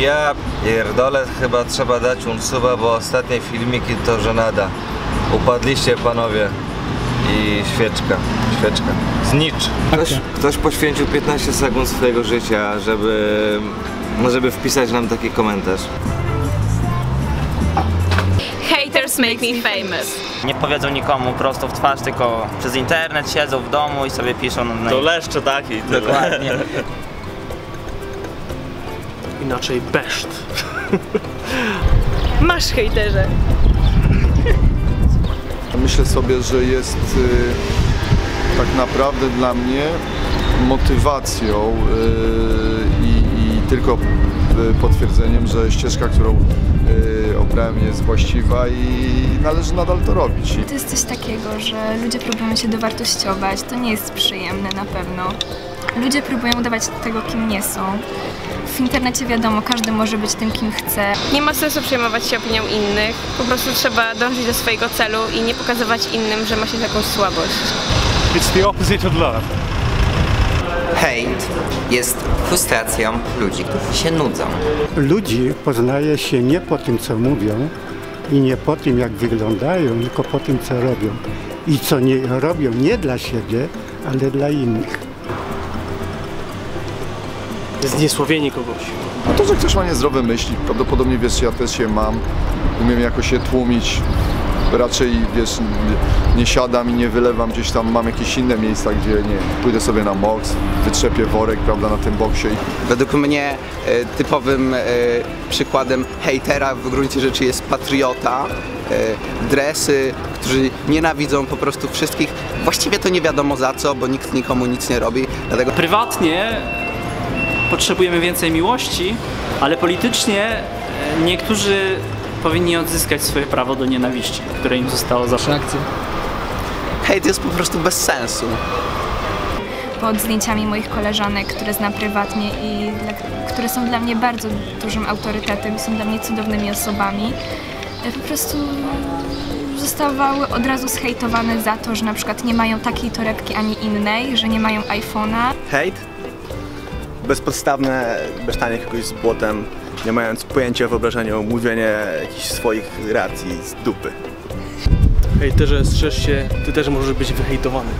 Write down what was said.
Ja pierdolę, chyba trzeba dać unsuba, bo ostatnie filmiki to żenada. Upadliście panowie. I świeczka, świeczka. Znicz. Ktoś, ktoś poświęcił 15 sekund swojego życia, żeby, no, żeby wpisać nam taki komentarz. Haters make me famous. Nie powiedzą nikomu prosto w twarz, tylko przez internet siedzą w domu i sobie piszą na To leszcze taki. Dokładnie. Inaczej beszt. Masz hejterze. Myślę sobie, że jest y, tak naprawdę dla mnie motywacją y, i, i tylko y, potwierdzeniem, że ścieżka, którą y, obrałem jest właściwa i należy nadal to robić. To jest coś takiego, że ludzie próbują się dowartościować. To nie jest przyjemne na pewno. Ludzie próbują udawać tego, kim nie są. W internecie wiadomo, każdy może być tym, kim chce. Nie ma sensu przejmować się opinią innych. Po prostu trzeba dążyć do swojego celu i nie pokazywać innym, że ma się jakąś słabość. It's the opposite of love. Hejt jest frustracją ludzi, którzy się nudzą. Ludzi poznaje się nie po tym, co mówią i nie po tym, jak wyglądają, tylko po tym, co robią. I co nie robią nie dla siebie, ale dla innych. Zniesławienie kogoś. A to, że ktoś ma niezdrowe myśli, prawdopodobnie wiesz, ja też je mam, umiem jakoś je tłumić. Raczej wiesz, nie- siadam i nie wylewam gdzieś tam, mam jakieś inne miejsca, gdzie nie pójdę sobie na boks, wytrzepię worek, prawda, na tym boksie i Według mnie e, typowym e, przykładem hejtera w gruncie rzeczy jest patriota. E, dresy, którzy nienawidzą po prostu wszystkich. Właściwie to nie wiadomo za co, bo nikt nikomu nic nie robi. Dlatego Prywatnie potrzebujemy więcej miłości, ale politycznie e, niektórzy powinni odzyskać swoje prawo do nienawiści, które im zostało za hejt jest po prostu bez sensu. Pod zdjęciami moich koleżanek, które znam prywatnie i dla, które są dla mnie bardzo dużym autorytetem, są dla mnie cudownymi osobami, e, po prostu zostawały od razu zhejtowane za to, że na przykład nie mają takiej torebki ani innej, że nie mają iPhone'a. hejt, bezpodstawne besztanie kogoś z błotem, nie mając pojęcia o mówienie jakichś swoich racji z dupy. Hejterze, strzeż się, ty też możesz być wyhejtowany.